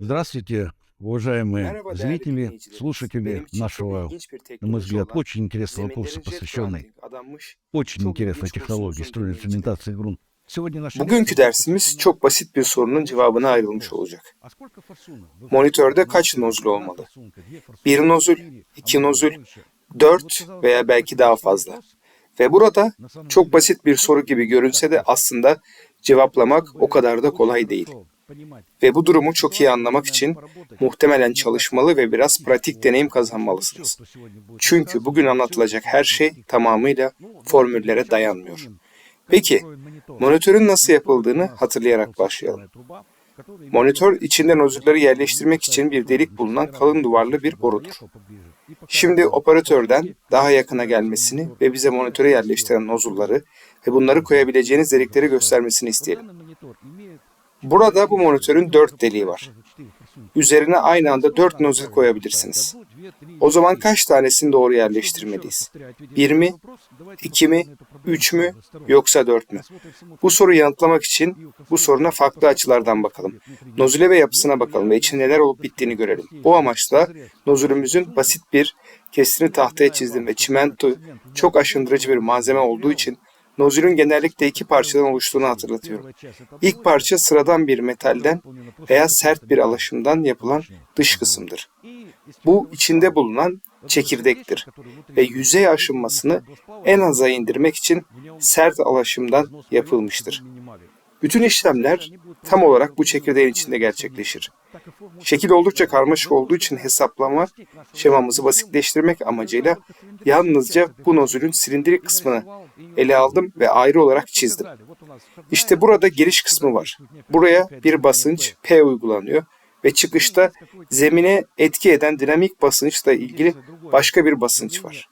Здравствуйте, уважаемые Merhaba değerli зрители, dinleyicilerimiz. Benim slушатели için çok нашего, ilginç bir на мой teknoloji взгляд, olan очень интересного курса, zeminlerin jet посвященный grounding adanmış очень çok интересной ilginç технологии kursunuzun строительной dinleyicileri. цементации грунт. Сегодня наша Bugünkü лекция dersimiz посвящена çok basit bir sorunun cevabına ayrılmış olacak. Monitörde kaç nozül olmalı? Bir nozül, iki nozül, dört veya belki daha fazla. Ve burada çok basit bir soru gibi görünse de aslında cevaplamak o kadar da kolay değil. Ve bu durumu çok iyi anlamak için muhtemelen çalışmalı ve biraz pratik deneyim kazanmalısınız. Çünkü bugün anlatılacak her şey tamamıyla formüllere dayanmıyor. Peki, monitörün nasıl yapıldığını hatırlayarak başlayalım. Monitör içinde nozülleri yerleştirmek için bir delik bulunan kalın duvarlı bir borudur. Şimdi operatörden daha yakına gelmesini ve bize monitöre yerleştiren nozulları ve bunları koyabileceğiniz delikleri göstermesini isteyelim. Burada bu monitörün dört deliği var. Üzerine aynı anda dört nozul koyabilirsiniz. O zaman kaç tanesini doğru yerleştirmeliyiz? Bir mi, iki mi, üç mü, yoksa dört mü? Bu soruyu yanıtlamak için bu soruna farklı açılardan bakalım. Nozüle ve yapısına bakalım ve içinde neler olup bittiğini görelim. Bu amaçla nozülümüzün basit bir kestini tahtaya çizdim ve çimento çok aşındırıcı bir malzeme olduğu için nozülün genellikle iki parçadan oluştuğunu hatırlatıyorum. İlk parça sıradan bir metalden veya sert bir alaşımdan yapılan dış kısımdır. Bu içinde bulunan çekirdektir ve yüzey aşınmasını en aza indirmek için sert alaşımdan yapılmıştır. Bütün işlemler tam olarak bu çekirdeğin içinde gerçekleşir. Şekil oldukça karmaşık olduğu için hesaplama şemamızı basitleştirmek amacıyla yalnızca bu nozülün silindirik kısmını ele aldım ve ayrı olarak çizdim. İşte burada giriş kısmı var. Buraya bir basınç P uygulanıyor ve çıkışta zemine etki eden dinamik basınçla ilgili başka bir basınç var.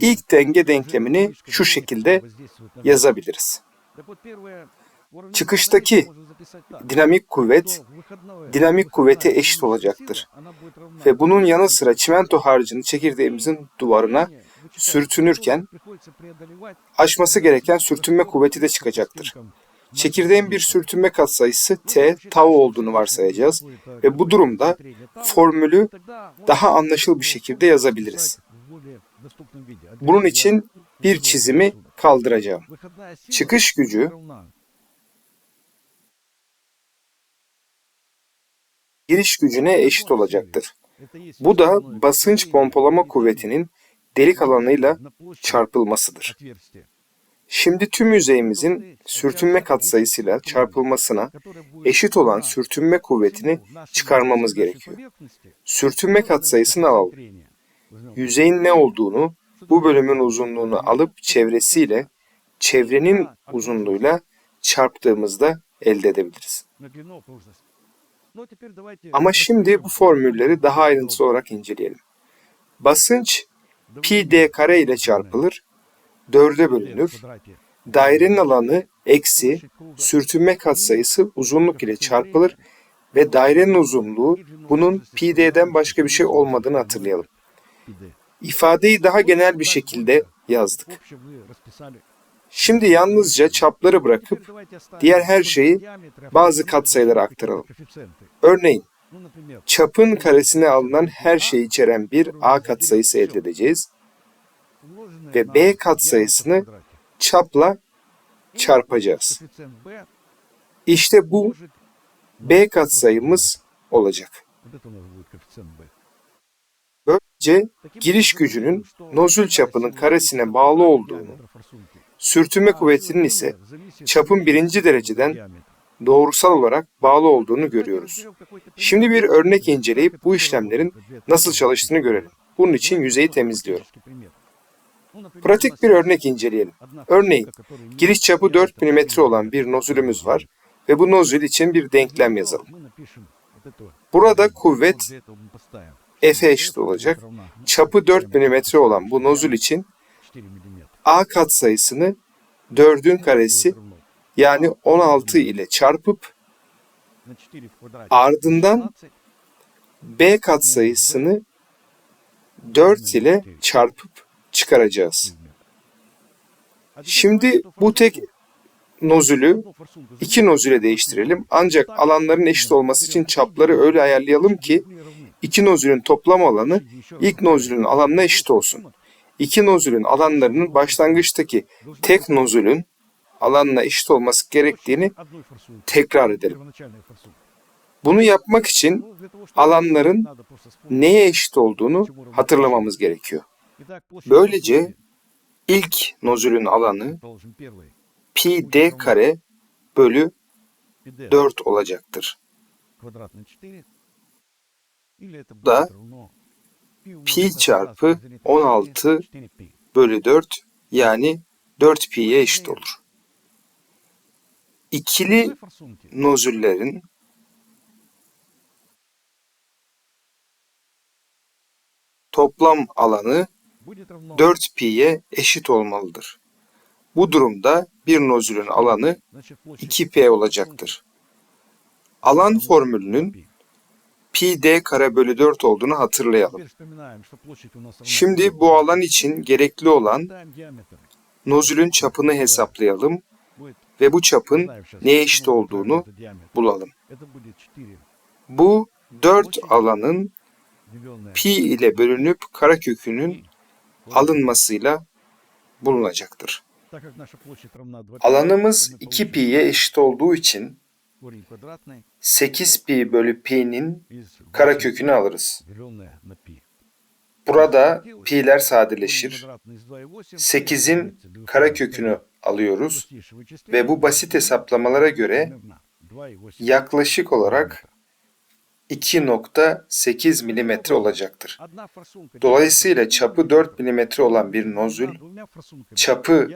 İlk denge denklemini şu şekilde yazabiliriz. Çıkıştaki dinamik kuvvet dinamik kuvvete eşit olacaktır. Ve bunun yanı sıra çimento harcını çekirdeğimizin duvarına sürtünürken aşması gereken sürtünme kuvveti de çıkacaktır. Çekirdeğin bir sürtünme katsayısı T, tau olduğunu varsayacağız ve bu durumda formülü daha anlaşılır bir şekilde yazabiliriz. Bunun için bir çizimi kaldıracağım. Çıkış gücü giriş gücüne eşit olacaktır. Bu da basınç pompalama kuvvetinin delik alanıyla çarpılmasıdır. Şimdi tüm yüzeyimizin sürtünme katsayısıyla çarpılmasına eşit olan sürtünme kuvvetini çıkarmamız gerekiyor. Sürtünme katsayısını alalım. Yüzeyin ne olduğunu, bu bölümün uzunluğunu alıp çevresiyle, çevrenin uzunluğuyla çarptığımızda elde edebiliriz. Ama şimdi bu formülleri daha ayrıntılı olarak inceleyelim. Basınç pi d kare ile çarpılır, dörde bölünür. Dairenin alanı eksi sürtünme katsayısı uzunluk ile çarpılır ve dairenin uzunluğu bunun pi d'den başka bir şey olmadığını hatırlayalım. İfadeyi daha genel bir şekilde yazdık. Şimdi yalnızca çapları bırakıp diğer her şeyi bazı katsayılara aktaralım. Örneğin çapın karesine alınan her şeyi içeren bir A katsayısı elde edeceğiz ve B katsayısını çapla çarpacağız. İşte bu B katsayımız olacak. Böylece giriş gücünün nozül çapının karesine bağlı olduğunu, sürtünme kuvvetinin ise çapın birinci dereceden doğrusal olarak bağlı olduğunu görüyoruz. Şimdi bir örnek inceleyip bu işlemlerin nasıl çalıştığını görelim. Bunun için yüzeyi temizliyorum. Pratik bir örnek inceleyelim. Örneğin giriş çapı 4 mm olan bir nozülümüz var ve bu nozül için bir denklem yazalım. Burada kuvvet F'e eşit olacak. Çapı 4 mm olan bu nozül için A katsayısını 4'ün karesi yani 16 ile çarpıp ardından B katsayısını 4 ile çarpıp çıkaracağız. Şimdi bu tek nozülü iki nozüle değiştirelim. Ancak alanların eşit olması için çapları öyle ayarlayalım ki iki nozülün toplam alanı ilk nozülün alanına eşit olsun. İki nozülün alanlarının başlangıçtaki tek nozülün alanına eşit olması gerektiğini tekrar edelim. Bunu yapmak için alanların neye eşit olduğunu hatırlamamız gerekiyor. Böylece ilk nozülün alanı pi d kare bölü 4 olacaktır. da pi çarpı 16 Bölü 4 yani 4 pi'ye eşit olur. İkili nozüllerin toplam alanı 4 pi'ye eşit olmalıdır. Bu durumda bir nozülün alanı 2p olacaktır. Alan formülünün pi d kare bölü 4 olduğunu hatırlayalım. Şimdi bu alan için gerekli olan nozülün çapını hesaplayalım ve bu çapın neye eşit olduğunu bulalım. Bu 4 alanın pi ile bölünüp karekökünün alınmasıyla bulunacaktır. Alanımız 2 pi'ye eşit olduğu için 8 pi bölü pi'nin karekökünü alırız. Burada pi'ler sadeleşir. 8'in karekökünü alıyoruz ve bu basit hesaplamalara göre yaklaşık olarak 2.8 milimetre olacaktır. Dolayısıyla çapı 4 milimetre olan bir nozül, çapı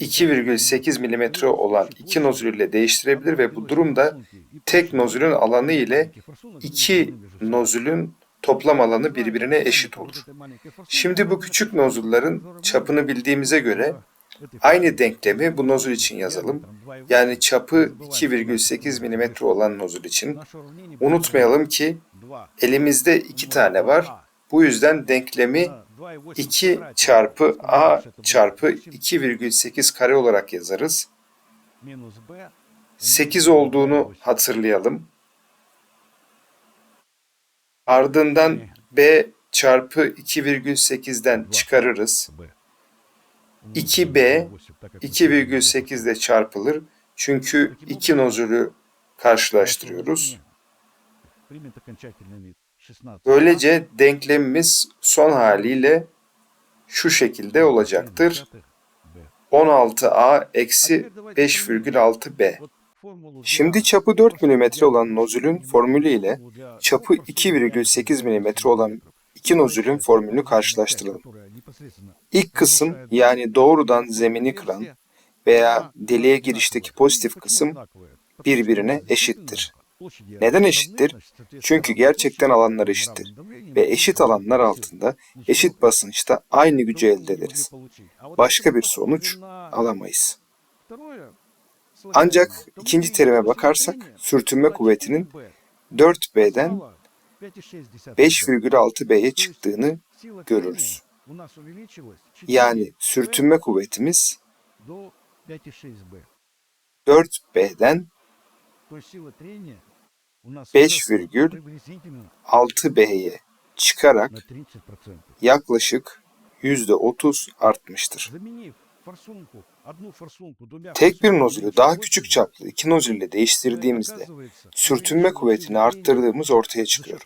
2,8 milimetre olan iki nozül ile değiştirebilir ve bu durumda tek nozülün alanı ile iki nozülün toplam alanı birbirine eşit olur. Şimdi bu küçük nozulların çapını bildiğimize göre aynı denklemi bu nozul için yazalım. Yani çapı 2,8 milimetre olan nozul için. Unutmayalım ki elimizde iki tane var. Bu yüzden denklemi 2 çarpı a çarpı 2,8 kare olarak yazarız. 8 olduğunu hatırlayalım. Ardından b çarpı 2,8'den çıkarırız. 2b 2,8 ile çarpılır. Çünkü iki nozülü karşılaştırıyoruz. Böylece denklemimiz son haliyle şu şekilde olacaktır. 16a eksi 5,6b. Şimdi çapı 4 mm olan nozülün formülü ile çapı 2,8 mm olan iki nozülün formülünü karşılaştıralım. İlk kısım yani doğrudan zemini kıran veya deliğe girişteki pozitif kısım birbirine eşittir. Neden eşittir? Çünkü gerçekten alanlar eşittir ve eşit alanlar altında eşit basınçta aynı gücü elde ederiz. Başka bir sonuç alamayız. Ancak ikinci terime bakarsak sürtünme kuvvetinin 4B'den 5,6B'ye çıktığını görürüz. Yani sürtünme kuvvetimiz 4B'den 5,6B'ye çıkarak yaklaşık %30 artmıştır. Tek bir nozülü daha küçük çaplı iki nozül ile değiştirdiğimizde sürtünme kuvvetini arttırdığımız ortaya çıkıyor.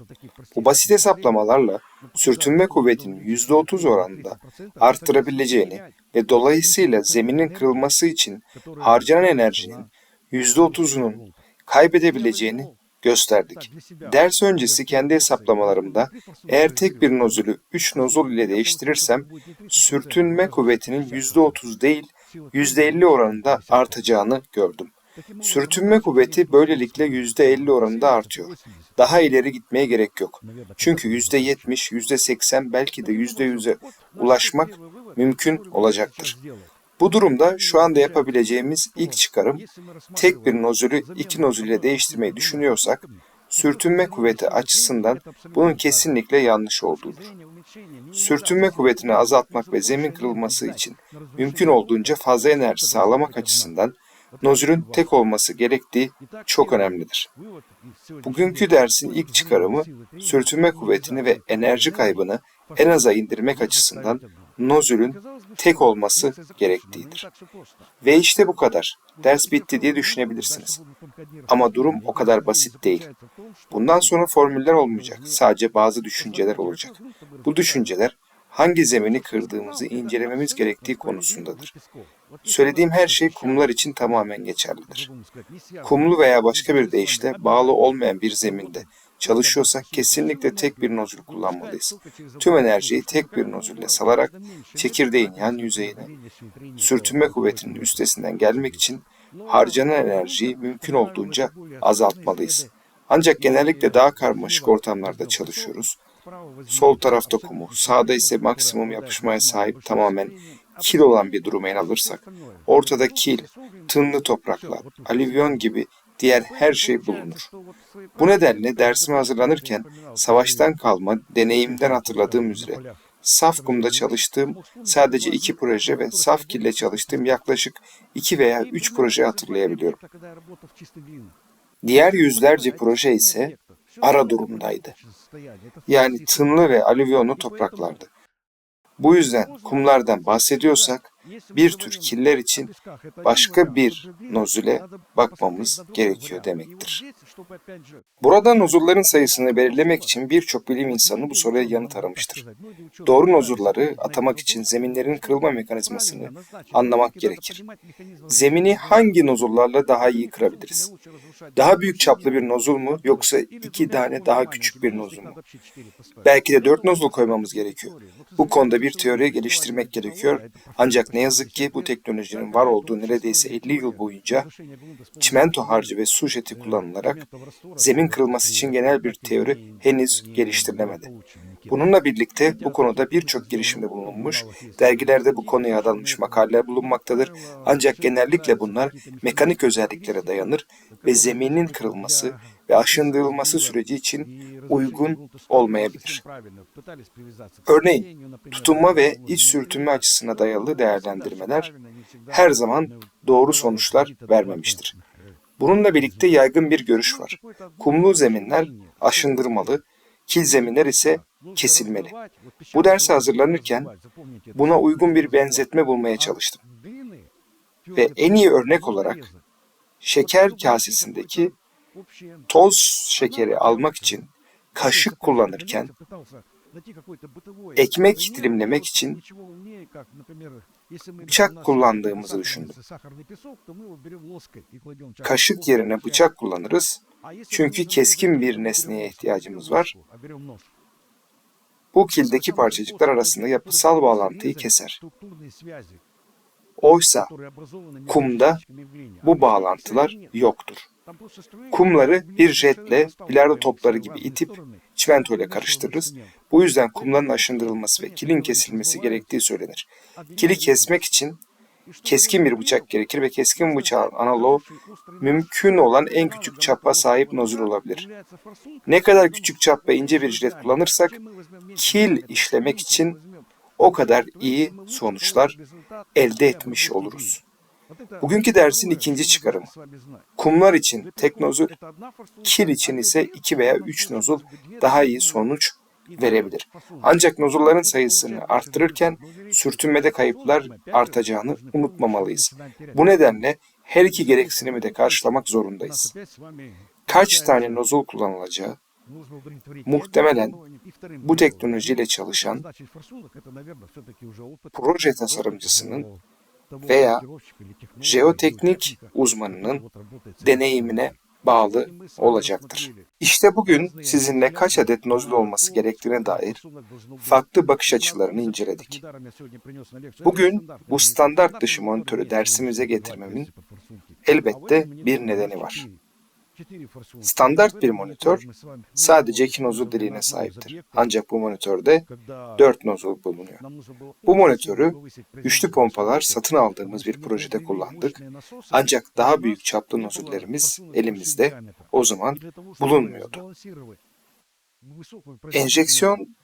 Bu basit hesaplamalarla sürtünme kuvvetinin %30 oranında arttırabileceğini ve dolayısıyla zeminin kırılması için harcanan enerjinin %30'unun kaybedebileceğini gösterdik. Ders öncesi kendi hesaplamalarımda eğer tek bir nozülü 3 nozul ile değiştirirsem sürtünme kuvvetinin %30 değil %50 oranında artacağını gördüm. Sürtünme kuvveti böylelikle %50 oranında artıyor. Daha ileri gitmeye gerek yok. Çünkü %70, %80 belki de %100'e ulaşmak mümkün olacaktır. Bu durumda şu anda yapabileceğimiz ilk çıkarım tek bir nozülü iki nozül ile değiştirmeyi düşünüyorsak sürtünme kuvveti açısından bunun kesinlikle yanlış olduğudur. Sürtünme kuvvetini azaltmak ve zemin kırılması için mümkün olduğunca fazla enerji sağlamak açısından nozülün tek olması gerektiği çok önemlidir. Bugünkü dersin ilk çıkarımı sürtünme kuvvetini ve enerji kaybını en aza indirmek açısından nozülün tek olması gerektiğidir. Ve işte bu kadar. Ders bitti diye düşünebilirsiniz. Ama durum o kadar basit değil. Bundan sonra formüller olmayacak. Sadece bazı düşünceler olacak. Bu düşünceler hangi zemini kırdığımızı incelememiz gerektiği konusundadır. Söylediğim her şey kumlar için tamamen geçerlidir. Kumlu veya başka bir deyişle bağlı olmayan bir zeminde çalışıyorsak kesinlikle tek bir nozül kullanmalıyız. Tüm enerjiyi tek bir nozülle salarak çekirdeğin yan yüzeyine sürtünme kuvvetinin üstesinden gelmek için harcanan enerjiyi mümkün olduğunca azaltmalıyız. Ancak genellikle daha karmaşık ortamlarda çalışıyoruz. Sol tarafta kumu, sağda ise maksimum yapışmaya sahip tamamen kil olan bir duruma ele alırsak, ortada kil, tınlı topraklar, alüvyon gibi diğer her şey bulunur. Bu nedenle dersime hazırlanırken savaştan kalma deneyimden hatırladığım üzere saf kumda çalıştığım sadece iki proje ve saf kille çalıştığım yaklaşık iki veya üç proje hatırlayabiliyorum. Diğer yüzlerce proje ise ara durumdaydı. Yani tınlı ve alüvyonlu topraklardı. Bu yüzden kumlardan bahsediyorsak bir tür killer için başka bir nozüle bakmamız gerekiyor demektir. Burada nozulların sayısını belirlemek için birçok bilim insanı bu soruya yanıt aramıştır. Doğru nozulları atamak için zeminlerin kırılma mekanizmasını anlamak gerekir. Zemini hangi nozullarla daha iyi kırabiliriz? Daha büyük çaplı bir nozul mu yoksa iki tane daha küçük bir nozul mu? Belki de dört nozul koymamız gerekiyor. Bu konuda bir teori geliştirmek gerekiyor. Ancak ne yazık ki bu teknolojinin var olduğu neredeyse 50 yıl boyunca çimento harcı ve su jeti kullanılarak zemin kırılması için genel bir teori henüz geliştirilemedi. Bununla birlikte bu konuda birçok girişimde bulunmuş, dergilerde bu konuya adanmış makaleler bulunmaktadır. Ancak genellikle bunlar mekanik özelliklere dayanır ve zeminin kırılması ve aşındırılması süreci için uygun olmayabilir. Örneğin tutunma ve iç sürtünme açısına dayalı değerlendirmeler her zaman doğru sonuçlar vermemiştir. Bununla birlikte yaygın bir görüş var. Kumlu zeminler aşındırmalı, kil zeminler ise kesilmeli. Bu derse hazırlanırken buna uygun bir benzetme bulmaya çalıştım. Ve en iyi örnek olarak şeker kasesindeki toz şekeri almak için kaşık kullanırken ekmek dilimlemek için bıçak kullandığımızı düşündüm. Kaşık yerine bıçak kullanırız. Çünkü keskin bir nesneye ihtiyacımız var. Bu kildeki parçacıklar arasında yapısal bağlantıyı keser. Oysa kumda bu bağlantılar yoktur. Kumları bir jetle bilardo topları gibi itip çimento ile karıştırırız. Bu yüzden kumların aşındırılması ve kilin kesilmesi gerektiği söylenir. Kili kesmek için keskin bir bıçak gerekir ve keskin bıçağın analoğu mümkün olan en küçük çapa sahip nozul olabilir. Ne kadar küçük çap ve ince bir jilet kullanırsak kil işlemek için o kadar iyi sonuçlar elde etmiş oluruz. Bugünkü dersin ikinci çıkarımı. Kumlar için tek nozul, kil için ise iki veya üç nozul daha iyi sonuç verebilir. Ancak nozulların sayısını arttırırken sürtünmede kayıplar artacağını unutmamalıyız. Bu nedenle her iki gereksinimi de karşılamak zorundayız. Kaç tane nozul kullanılacağı, muhtemelen bu teknolojiyle çalışan proje tasarımcısının veya jeoteknik uzmanının deneyimine bağlı olacaktır. İşte bugün sizinle kaç adet nozul olması gerektiğine dair farklı bakış açılarını inceledik. Bugün bu standart dışı monitörü dersimize getirmemin elbette bir nedeni var. Standart bir monitör sadece iki nozul deliğine sahiptir. Ancak bu monitörde 4 nozul bulunuyor. Bu monitörü güçlü pompalar satın aldığımız bir projede kullandık. Ancak daha büyük çaplı nozullerimiz elimizde o zaman bulunmuyordu. Enjeksiyon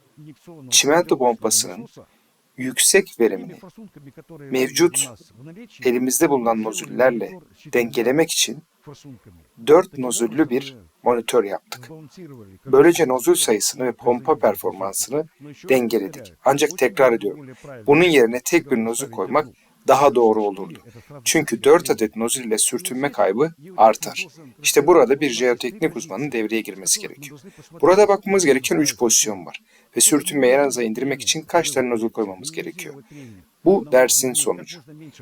çimento pompasının yüksek verimini mevcut elimizde bulunan nozüllerle dengelemek için 4 nozüllü bir monitör yaptık. Böylece nozül sayısını ve pompa performansını dengeledik. Ancak tekrar ediyorum, bunun yerine tek bir nozül koymak daha doğru olurdu. Çünkü 4 adet nozül ile sürtünme kaybı artar. İşte burada bir jeoteknik uzmanın devreye girmesi gerekiyor. Burada bakmamız gereken 3 pozisyon var ve sürtünmeyi en aza indirmek için kaç tane nozul koymamız gerekiyor. Bu dersin sonucu.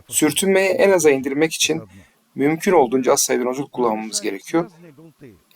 Sürtünmeyi en aza indirmek için mümkün olduğunca az sayıda nozul kullanmamız gerekiyor.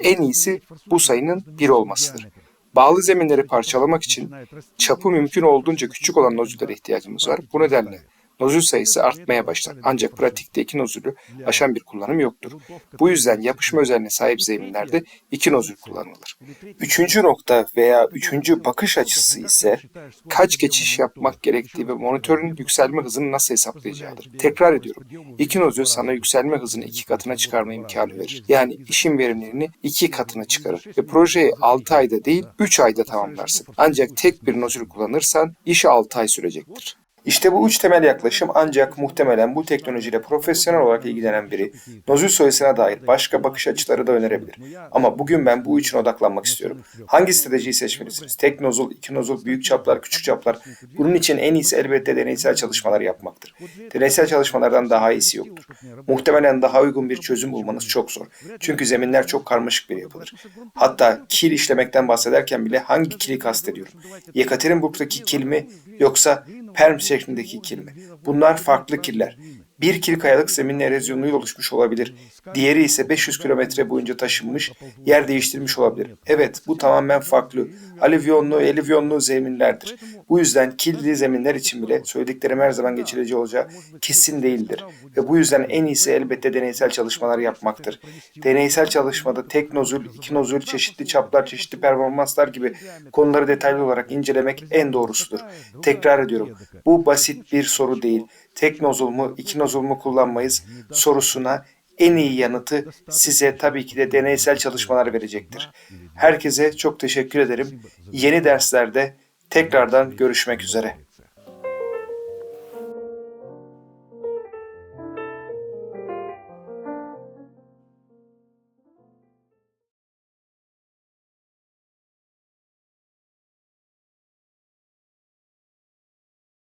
En iyisi bu sayının 1 olmasıdır. Bağlı zeminleri parçalamak için çapı mümkün olduğunca küçük olan nozüllere ihtiyacımız var. Bu nedenle nozül sayısı artmaya başlar. Ancak pratikte iki nozülü aşan bir kullanım yoktur. Bu yüzden yapışma özelliğine sahip zeminlerde iki nozül kullanılır. Üçüncü nokta veya üçüncü bakış açısı ise kaç geçiş yapmak gerektiği ve monitörün yükselme hızını nasıl hesaplayacağıdır. Tekrar ediyorum. İki nozül sana yükselme hızını iki katına çıkarma imkanı verir. Yani işin verimlerini iki katına çıkarır ve projeyi 6 ayda değil 3 ayda tamamlarsın. Ancak tek bir nozül kullanırsan iş 6 ay sürecektir. İşte bu üç temel yaklaşım ancak muhtemelen bu teknolojiyle profesyonel olarak ilgilenen biri nozül sayısına dair başka bakış açıları da önerebilir. Ama bugün ben bu üçüne odaklanmak istiyorum. Hangi stratejiyi seçmelisiniz? Tek nozul, iki nozul, büyük çaplar, küçük çaplar. Bunun için en iyisi elbette deneysel çalışmalar yapmaktır. Deneysel çalışmalardan daha iyisi yoktur. Muhtemelen daha uygun bir çözüm bulmanız çok zor. Çünkü zeminler çok karmaşık bir yapıdır. Hatta kil işlemekten bahsederken bile hangi kili kastediyorum? Yekaterinburg'daki kil mi yoksa perm şeklindeki kirler. Bunlar farklı kirler. 1 kil kayalık zeminin erozyonuyla oluşmuş olabilir. Diğeri ise 500 kilometre boyunca taşınmış, yer değiştirmiş olabilir. Evet, bu tamamen farklı. Alivyonlu, elivyonlu zeminlerdir. Bu yüzden killi zeminler için bile söylediklerim her zaman geçirici olacağı kesin değildir. Ve bu yüzden en iyisi elbette deneysel çalışmalar yapmaktır. Deneysel çalışmada tek nozül, iki nozül, çeşitli çaplar, çeşitli performanslar gibi konuları detaylı olarak incelemek en doğrusudur. Tekrar ediyorum, bu basit bir soru değil. Tek nozul mu, iki nozul mu kullanmayız sorusuna en iyi yanıtı size tabii ki de deneysel çalışmalar verecektir. Herkese çok teşekkür ederim. Yeni derslerde tekrardan görüşmek üzere.